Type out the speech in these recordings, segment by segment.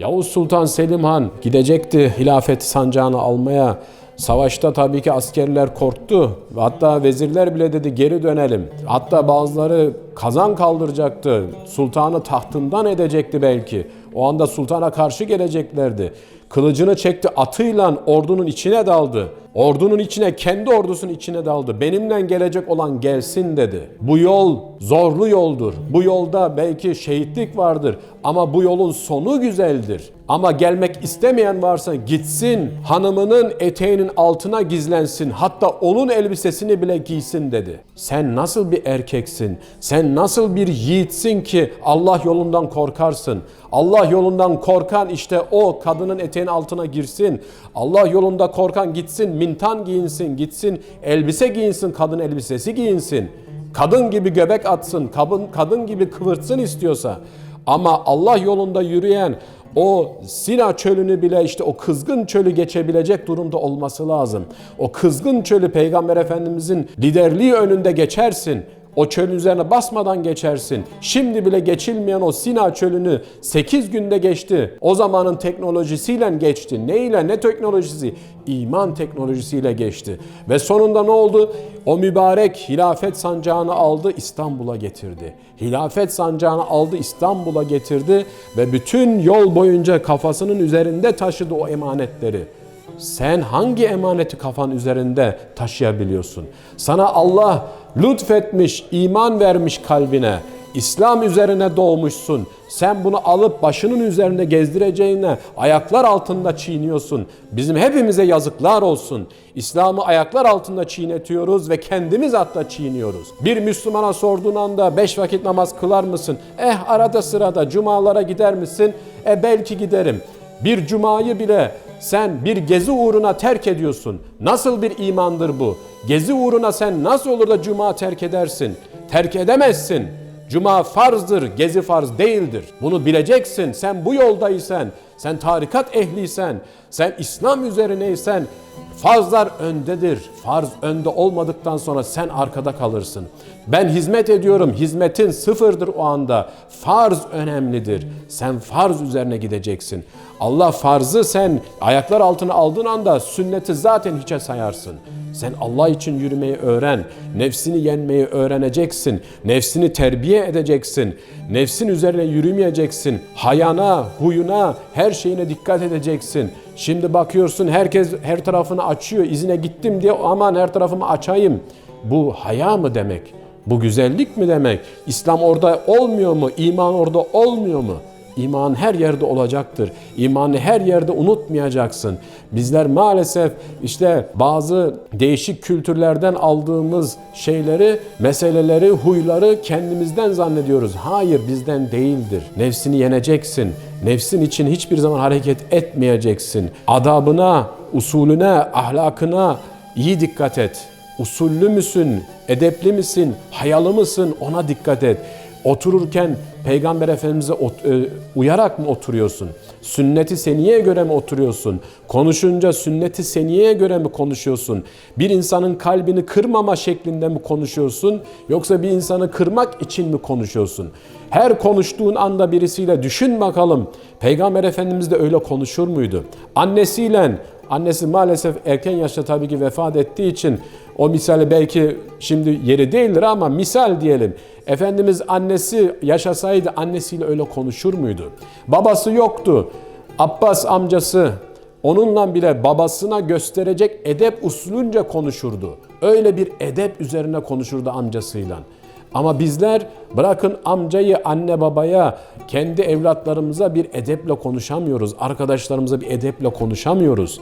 Yavuz Sultan Selim Han gidecekti hilafet sancağını almaya. Savaşta tabii ki askerler korktu. Hatta vezirler bile dedi geri dönelim. Hatta bazıları kazan kaldıracaktı. Sultanı tahtından edecekti belki. O anda sultana karşı geleceklerdi. Kılıcını çekti atıyla ordunun içine daldı. Ordunun içine, kendi ordusunun içine daldı. Benimle gelecek olan gelsin dedi. Bu yol zorlu yoldur. Bu yolda belki şehitlik vardır ama bu yolun sonu güzeldir. Ama gelmek istemeyen varsa gitsin, hanımının eteğinin altına gizlensin. Hatta onun elbisesini bile giysin dedi. Sen nasıl bir erkeksin? Sen nasıl bir yiğitsin ki Allah yolundan korkarsın? Allah yolundan korkan işte o kadının eteğin altına girsin. Allah yolunda korkan gitsin, mintan giyinsin, gitsin, elbise giyinsin, kadın elbisesi giyinsin. Kadın gibi göbek atsın, kadın, kadın gibi kıvırtsın istiyorsa. Ama Allah yolunda yürüyen o Sina çölünü bile işte o kızgın çölü geçebilecek durumda olması lazım. O kızgın çölü Peygamber Efendimizin liderliği önünde geçersin. O çölün üzerine basmadan geçersin. Şimdi bile geçilmeyen o Sina çölünü 8 günde geçti. O zamanın teknolojisiyle geçti. Ne ile ne teknolojisi? İman teknolojisiyle geçti. Ve sonunda ne oldu? O mübarek hilafet sancağını aldı İstanbul'a getirdi. Hilafet sancağını aldı İstanbul'a getirdi ve bütün yol boyunca kafasının üzerinde taşıdı o emanetleri. Sen hangi emaneti kafan üzerinde taşıyabiliyorsun? Sana Allah lütfetmiş, iman vermiş kalbine. İslam üzerine doğmuşsun. Sen bunu alıp başının üzerinde gezdireceğine ayaklar altında çiğniyorsun. Bizim hepimize yazıklar olsun. İslam'ı ayaklar altında çiğnetiyoruz ve kendimiz hatta çiğniyoruz. Bir Müslümana sorduğun anda beş vakit namaz kılar mısın? Eh arada sırada cumalara gider misin? E belki giderim. Bir cumayı bile sen bir gezi uğruna terk ediyorsun. Nasıl bir imandır bu? Gezi uğruna sen nasıl olur da cuma terk edersin? Terk edemezsin. Cuma farzdır, gezi farz değildir. Bunu bileceksin. Sen bu yoldaysan, sen tarikat ehliysen, sen İslam üzerineysen farzlar öndedir. Farz önde olmadıktan sonra sen arkada kalırsın. Ben hizmet ediyorum. Hizmetin sıfırdır o anda. Farz önemlidir. Sen farz üzerine gideceksin. Allah farzı sen ayaklar altına aldığın anda sünneti zaten hiçe sayarsın. Sen Allah için yürümeyi öğren. Nefsini yenmeyi öğreneceksin. Nefsini terbiye edeceksin. Nefsin üzerine yürümeyeceksin. Hayana, huyuna, her şeyine dikkat edeceksin. Şimdi bakıyorsun herkes her tarafını açıyor. İzine gittim diye aman her tarafımı açayım. Bu haya mı demek? Bu güzellik mi demek? İslam orada olmuyor mu? İman orada olmuyor mu? İman her yerde olacaktır. İmanı her yerde unutmayacaksın. Bizler maalesef işte bazı değişik kültürlerden aldığımız şeyleri, meseleleri, huyları kendimizden zannediyoruz. Hayır bizden değildir. Nefsini yeneceksin. Nefsin için hiçbir zaman hareket etmeyeceksin. Adabına, usulüne, ahlakına iyi dikkat et. Usullü müsün, edepli misin, hayalı mısın ona dikkat et. Otururken Peygamber Efendimiz'e e, uyarak mı oturuyorsun? Sünneti seniye göre mi oturuyorsun? Konuşunca sünneti seniyeye göre mi konuşuyorsun? Bir insanın kalbini kırmama şeklinde mi konuşuyorsun? Yoksa bir insanı kırmak için mi konuşuyorsun? Her konuştuğun anda birisiyle düşün bakalım. Peygamber Efendimiz de öyle konuşur muydu? Annesiyle Annesi maalesef erken yaşta tabii ki vefat ettiği için o misali belki şimdi yeri değildir ama misal diyelim. Efendimiz annesi yaşasaydı annesiyle öyle konuşur muydu? Babası yoktu. Abbas amcası onunla bile babasına gösterecek edep usulünce konuşurdu. Öyle bir edep üzerine konuşurdu amcasıyla. Ama bizler bırakın amcayı anne babaya kendi evlatlarımıza bir edeple konuşamıyoruz. Arkadaşlarımıza bir edeple konuşamıyoruz.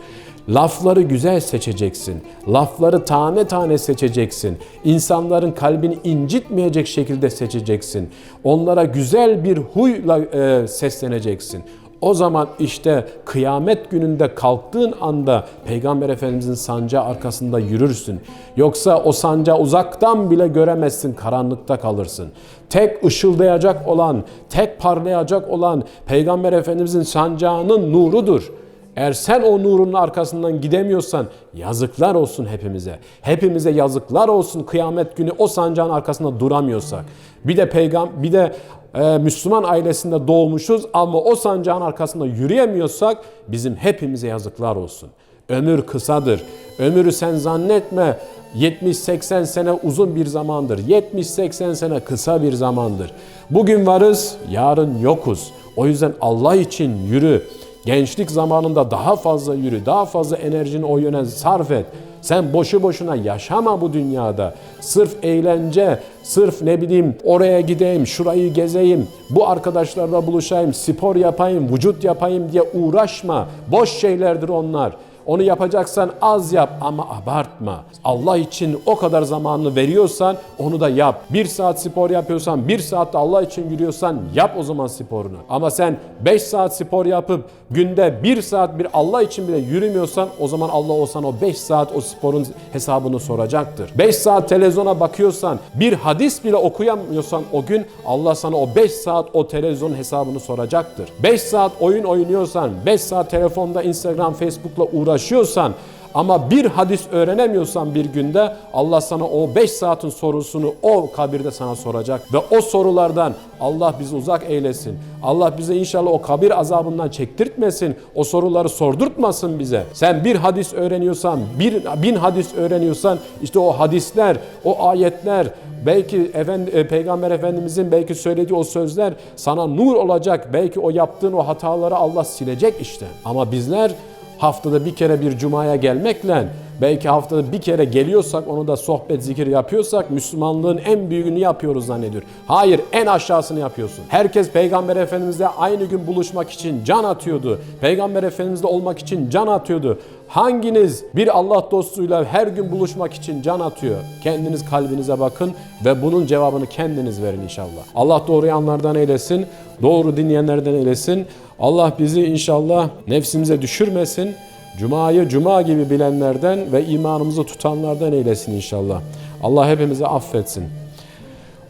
Lafları güzel seçeceksin. Lafları tane tane seçeceksin. İnsanların kalbini incitmeyecek şekilde seçeceksin. Onlara güzel bir huyla e, sesleneceksin. O zaman işte kıyamet gününde kalktığın anda Peygamber Efendimizin sancağı arkasında yürürsün. Yoksa o sancağı uzaktan bile göremezsin, karanlıkta kalırsın. Tek ışıldayacak olan, tek parlayacak olan Peygamber Efendimizin sancağının nurudur. Eğer sen o nurun arkasından gidemiyorsan yazıklar olsun hepimize. Hepimize yazıklar olsun kıyamet günü o sancağın arkasında duramıyorsak. Bir de peygam bir de e, Müslüman ailesinde doğmuşuz ama o sancağın arkasında yürüyemiyorsak bizim hepimize yazıklar olsun. Ömür kısadır. Ömürü sen zannetme 70-80 sene uzun bir zamandır. 70-80 sene kısa bir zamandır. Bugün varız, yarın yokuz. O yüzden Allah için yürü. Gençlik zamanında daha fazla yürü, daha fazla enerjini o yöne sarf et. Sen boşu boşuna yaşama bu dünyada. Sırf eğlence, sırf ne bileyim oraya gideyim, şurayı gezeyim, bu arkadaşlarla buluşayım, spor yapayım, vücut yapayım diye uğraşma. Boş şeylerdir onlar. Onu yapacaksan az yap ama abartma. Allah için o kadar zamanını veriyorsan onu da yap. Bir saat spor yapıyorsan, bir saatte Allah için yürüyorsan yap o zaman sporunu. Ama sen 5 saat spor yapıp günde bir saat bir Allah için bile yürümüyorsan o zaman Allah o sana o 5 saat o sporun hesabını soracaktır. 5 saat televizyona bakıyorsan, bir hadis bile okuyamıyorsan o gün Allah sana o 5 saat o televizyonun hesabını soracaktır. 5 saat oyun oynuyorsan, 5 saat telefonda Instagram, Facebook'la uğraşıyorsan ama bir hadis öğrenemiyorsan bir günde Allah sana o 5 saatin sorusunu o kabirde sana soracak ve o sorulardan Allah bizi uzak eylesin. Allah bize inşallah o kabir azabından çektirtmesin. O soruları sordurtmasın bize. Sen bir hadis öğreniyorsan, bir bin hadis öğreniyorsan işte o hadisler, o ayetler, belki efendi, e, Peygamber Efendimizin belki söylediği o sözler sana nur olacak. Belki o yaptığın o hataları Allah silecek işte. Ama bizler haftada bir kere bir cumaya gelmekle belki haftada bir kere geliyorsak onu da sohbet zikir yapıyorsak Müslümanlığın en büyüğünü yapıyoruz zannediyor. Hayır en aşağısını yapıyorsun. Herkes Peygamber Efendimizle aynı gün buluşmak için can atıyordu. Peygamber Efendimizle olmak için can atıyordu. Hanginiz bir Allah dostuyla her gün buluşmak için can atıyor? Kendiniz kalbinize bakın ve bunun cevabını kendiniz verin inşallah. Allah doğru yanlardan eylesin, doğru dinleyenlerden eylesin. Allah bizi inşallah nefsimize düşürmesin. Cuma'yı cuma gibi bilenlerden ve imanımızı tutanlardan eylesin inşallah. Allah hepimizi affetsin.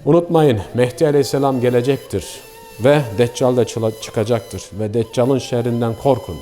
Unutmayın Mehdi Aleyhisselam gelecektir ve Deccal de çıla- çıkacaktır ve Deccal'ın şerrinden korkun.